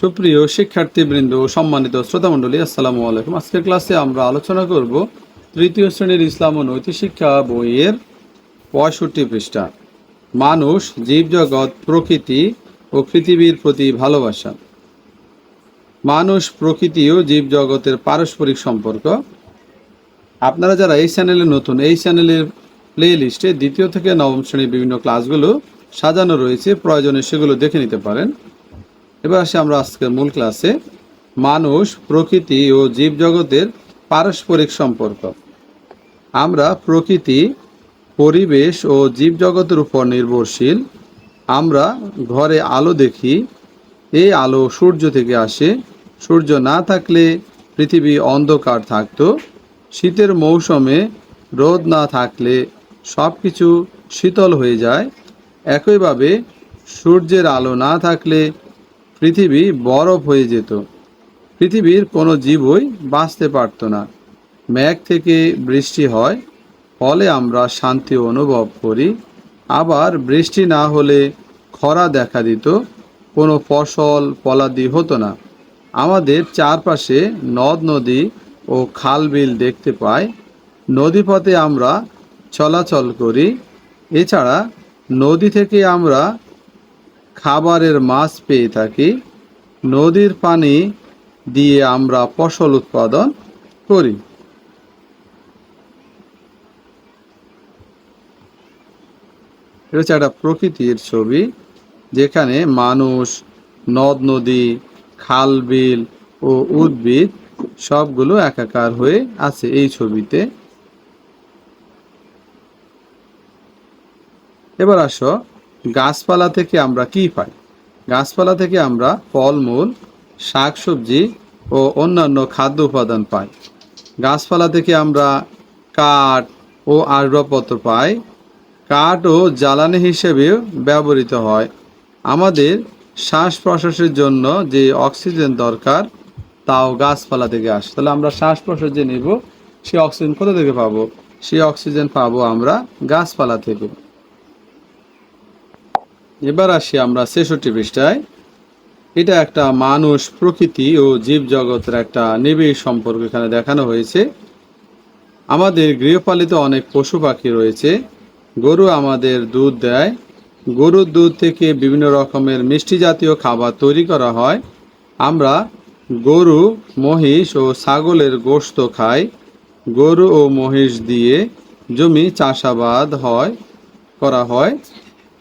সুপ্রিয় শিক্ষার্থীবৃন্দ সম্মানিত শ্রোতামণ্ডলী, আসসালামু আলাইকুম। আজকের ক্লাসে আমরা আলোচনা করব তৃতীয় শ্রেণির ইসলাম ও নৈতিক শিক্ষা বইয়ের পঁয়ষট্টি পৃষ্ঠা। মানুষ, জীবজগৎ, প্রকৃতি ও পৃথিবীর প্রতি ভালোবাসা। মানুষ, প্রকৃতি ও জীবজগতের পারস্পরিক সম্পর্ক। আপনারা যারা এই চ্যানেলে নতুন, এই চ্যানেলের প্লে লিস্টে দ্বিতীয় থেকে নবম শ্রেণির বিভিন্ন ক্লাসগুলো সাজানো রয়েছে, প্রয়োজনে সেগুলো দেখে নিতে পারেন। এবার আসি আমরা আজকের মূল ক্লাসে মানুষ, প্রকৃতি ও জীবজগতের পারস্পরিক সম্পর্ক। আমরা প্রকৃতি, পরিবেশ ও জীবজগতের উপর নির্ভরশীল। আমরা ঘরে আলো দেখি, এই আলো সূর্য থেকে আসে। সূর্য না থাকলে পৃথিবী অন্ধকার থাকতো। শীতের মৌসুমে রোদ না থাকলে সব কিছু শীতল হয়ে যায়। একইভাবে সূর্যের আলো না থাকলে পৃথিবী বরফ হয়ে যেত। পৃথিবীর কোনো জীবই বাঁচতে পারত না। মেঘ থেকে বৃষ্টি হয়, ফলে আমরা শান্তি অনুভব করি। আবার বৃষ্টি না হলে খরা দেখা দিত, কোনো ফসল ফলাদি হতো না। আমাদের চারপাশে নদ, নদী ও খাল বিল দেখতে পাই নদীপথে আমরা চলাচল করি। এছাড়া নদী থেকে আমরা খাবারের মাছ পেয়ে থাকি, নদীর পানি দিয়ে আমরা ফসল উৎপাদন করি। এটা হচ্ছে একটা প্রকৃতির ছবি, যেখানে মানুষ, নদ, নদী, খাল, বিল ও উদ্ভিদ সবগুলো একাকার হয়ে আছে এই ছবিতে। এবার আসো গাছপালা থেকে আমরা কি পাই? গাছপালা থেকে আমরা ফলমূল, শাকসবজি ও অন্যান্য খাদ্য উপাদান পাই। গাছপালা থেকে আমরা কাঠ ও আসবাবপত্র পাই। কাঠ ও জ্বালানি হিসেবেও ব্যবহৃত হয়। আমাদের শ্বাস প্রশ্বাসের জন্য যে অক্সিজেন দরকার, তাও গাছপালা থেকে আসে। তাহলে আমরা শ্বাস প্রশ্বাস যে নেব, সেই অক্সিজেন কোথা থেকে পাবো? সেই অক্সিজেন পাবো আমরা গাছপালা থেকে। এবার আসি আমরা ছেষট্টি পৃষ্ঠায়। এটা একটা মানুষ, প্রকৃতি ও জীবজগতের একটা নিবিড় সম্পর্ক এখানে দেখানো হয়েছে। আমাদের গৃহপালিত অনেক পশু পাখি রয়েছে। গরু আমাদের দুধ দেয়। গরুর দুধ থেকে বিভিন্ন রকমের মিষ্টি জাতীয় খাবার তৈরি করা হয়। আমরা গরু, মহিষ ও ছাগলের গোশত খাই। গরু ও মহিষ দিয়ে জমি চাষাবাদ হয়, করা হয়।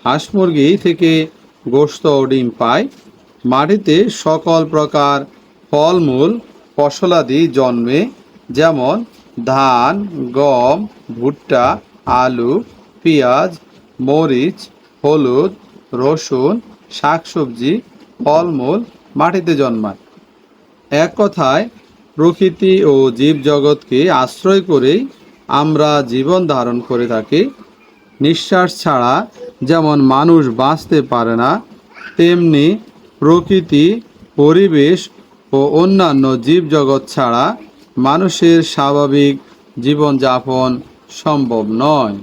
হাঁস মুরগি থেকে গোস্ত ও ডিম পায়। মাটিতে সকল প্রকার ফলমূল, ফসলাদি জন্মে, যেমন ধান, গম, ভুট্টা, আলু, পেঁয়াজ, মরিচ, হলুদ, রসুন, শাকসবজি, ফলমূল মাটিতে জন্মায়। এক কথায়, প্রকৃতি ও জীবজগৎকে আশ্রয় করেই আমরা জীবন ধারণ করে থাকি। নিঃশ্বাস ছাড়া যেমন মানুষ বাঁচতে পারে না, তেমনি প্রকৃতি, পরিবেশ ও অন্যান্য জীবজগৎ ছাড়া মানুষের স্বাভাবিক জীবনযাপন সম্ভব নয়।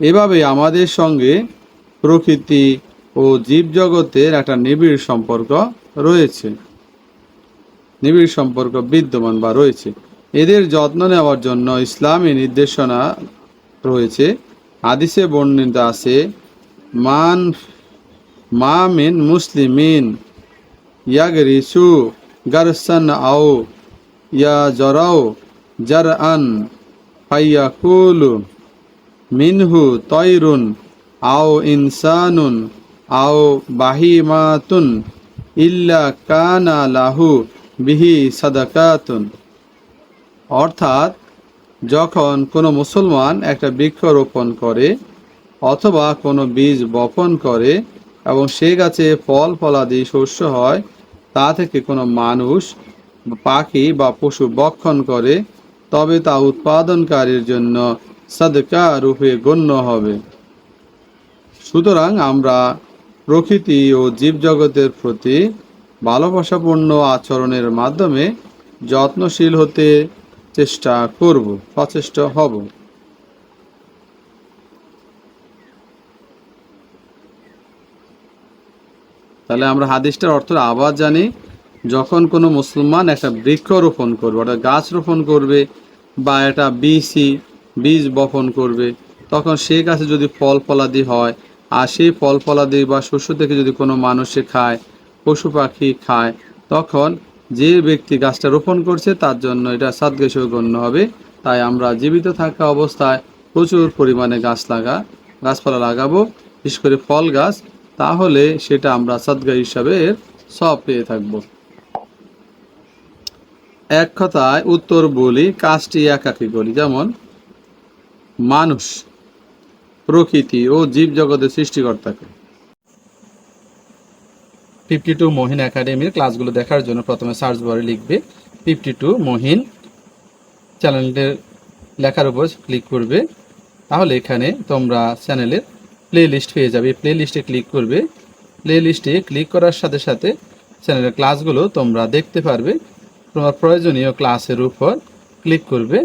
এভাবে আমাদের সঙ্গে প্রকৃতি ও জীবজগতের একটা নিবিড় সম্পর্ক রয়েছে। নিবিড় সম্পর্ক বিদ্যমান বা রয়েছে। এদের যত্ন নেওয়ার জন্য ইসলামী নির্দেশনা রয়েছে। হাদিসে বর্ণিত আছে, মান মা মিন মুসলিমিন ইয়াগরিসু গারসান আও ইয়া জরাও জার আন ফাইয়াকুলু মিনহু তৈরুন আও ইনসানুন আও বাহিমাতুন ইল্লা কানা লাহু বিহি সাদাকাতুন। অর্থাৎ যখন কোনো মুসলমান একটা বৃক্ষ রোপণ করে অথবা কোনো বীজ বপন করে এবং সে গাছে ফল ফলাদি শস্য হয়, তা থেকে কোনো মানুষ পাখি বা পশু বক্ষণ করে, তবে তা উৎপাদনকারীর জন্য সাদকা রূপে গণ্য হবে। সুতরাং আমরা প্রকৃতি ও জীবজগতের প্রতি ভালোবাসাপূর্ণ আচরণের মাধ্যমে যত্নশীল হতে চেষ্টা করব, সচেষ্ট হব। তাহলে আমরা হাদিসটার অর্থ আবার জানি, যখন কোনো মুসলমান একটা বৃক্ষ রোপণ করবে, অর্থাৎ গাছ রোপণ করবে, বা একটা বীজই বীজ বপন করবে, তখন সেই গাছে যদি ফল ফলাদি হয়, আর সেই ফল ফলাদি বা শস্য থেকে যদি কোনো মানুষে খায়, পশু পাখি খায়, তখন যে ব্যক্তি গাছটা রোপণ করছে তার জন্য এটা সাদগা হিসেবে গণ্য হবে। তাই আমরা জীবিত থাকা অবস্থায় প্রচুর পরিমাণে গাছ লাগা, গাছপালা লাগাবো, বিশেষ করে ফল গাছ, তাহলে সেটা আমরা সাদগা হিসাবে সব পেয়ে থাকব। এক কথায় উত্তর বলি, কাজটি একাকি করি। যেমন, মানুষ, প্রকৃতি ও জীব জগতের সৃষ্টিকর্তাকে। ফিফটি টু মহিন একাডেমির ক্লাসগুলো দেখার জন্য প্রথমে সার্চ বারে লিখবে ফিফটি টু মহিন চ্যানেলটির লেখার উপর ক্লিক করবে। তাহলে এখানে তোমরা চ্যানেলের প্লে লিস্ট পেয়ে যাবে। প্লে লিস্টে ক্লিক করবে। প্লে লিস্টে ক্লিক করার সাথে সাথে চ্যানেলের ক্লাসগুলো তোমরা দেখতে পারবে। তোমার প্রয়োজনীয় ক্লাসের উপর ক্লিক করবে।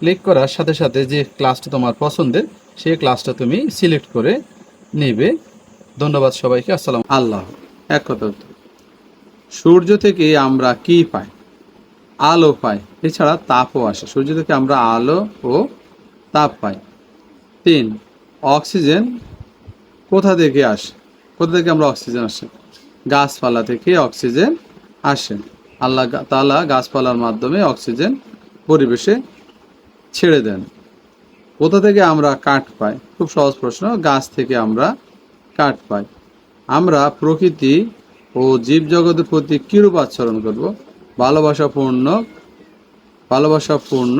ক্লিক করার সাথে সাথে যে ক্লাসটা তোমার পছন্দের, সেই ক্লাসটা তুমি সিলেক্ট করে নেবে। ধন্যবাদ সবাইকে। আসসালাম আল্লাহ এক কথা। সূর্য থেকে আমরা কি পাই? আলো পাই। এছাড়া তাপও আসে। সূর্য থেকে আমরা আলো ও তাপ পাই। তিন, অক্সিজেন কোথা থেকে আসে? কোথা থেকে আমরা অক্সিজেন আসে? গাছপালা থেকে অক্সিজেন আসে। আল্লাহ তালা গাছপালার মাধ্যমে অক্সিজেন পরিবেশে ছেড়ে দেন। কোথা থেকে আমরা কাঠ পাই? খুব সহজ প্রশ্ন। গাছ থেকে আমরা কাঠ পাই। আমরা প্রকৃতি ও জীবজগতের প্রতি কিরূপ আচরণ করব? ভালোবাসাপূর্ণ ভালোবাসাপূর্ণ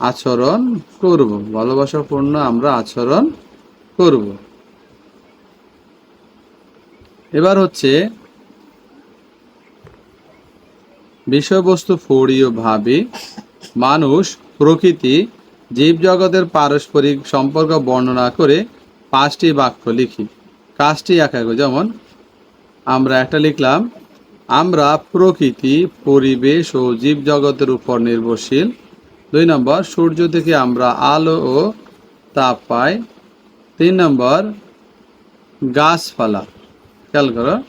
আচরণ করব। ভালোবাসাপূর্ণ আমরা আচরণ করব। এবার হচ্ছে বিষয়বস্তু পড়ি ও ভাবি। মানুষ, প্রকৃতি, জীবজগতের পারস্পরিক সম্পর্ক বর্ণনা করে পাঁচটি বাক্য লিখি। কাজটি একাগো যেমন, আমরা একটা লিখলাম, আমরা প্রকৃতি, পরিবেশ ও জীবজগতের উপর নির্ভরশীল। দুই নম্বর, সূর্য থেকে আমরা আলো ও তাপ পাই। তিন নম্বর, গাছপালা। খেয়াল করো।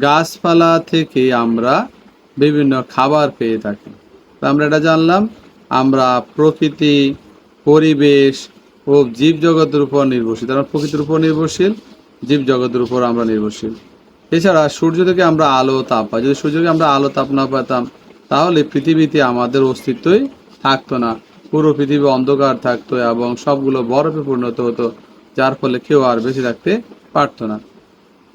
গাছপালা থেকে আমরা বিভিন্ন খাবার পেয়ে থাকি। তো আমরা এটা জানলাম, আমরা প্রকৃতি, পরিবেশ ও জীবজগতের উপর নির্ভরশীল। তারা প্রকৃতির উপর নির্ভরশীল জীবজগতের উপর আমরা নির্ভরশীল। এছাড়া সূর্য থেকে আমরা আলো, তাপ পাই। যদি সূর্যকে আমরা আলো, তাপ না পেতাম তাহলে পৃথিবীতে আমাদের অস্তিত্বই থাকতো না। পুরো পৃথিবী অন্ধকার থাকতো এবং সবগুলো বরফে পরিণত হতো, যার ফলে কেউ আর বেঁচে থাকতে পারতো না।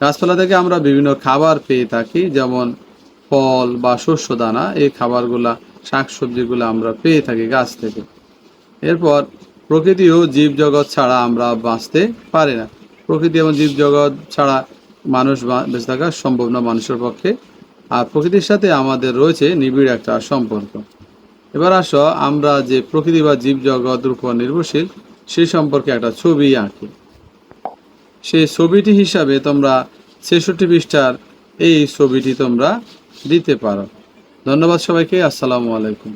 গাছপালা থেকে আমরা বিভিন্ন খাবার পেয়ে থাকি, যেমন ফল বা শস্য দানা। এই খাবারগুলা, শাকসবজিগুলো আমরা পেয়ে থাকি গাছ থেকে। এরপর প্রকৃতি ও জীবজগৎ ছাড়া আমরা বাঁচতে পারি না। প্রকৃতি এবং জীবজগৎ ছাড়া মানুষ বেঁচে থাকা সম্ভব না মানুষের পক্ষে। আর প্রকৃতির সাথে আমাদের রয়েছে নিবিড় একটা সম্পর্ক। এবার আসো, আমরা যে প্রকৃতি বা জীবজগতের উপর নির্ভরশীল সেই সম্পর্কে একটা ছবি আঁকি। সেই ছবিটি হিসাবে তোমরা ছেষট্টি পৃষ্ঠার এই ছবিটি তোমরা দিতে পারো। ধন্যবাদ সবাইকে, আসসালামু আলাইকুম।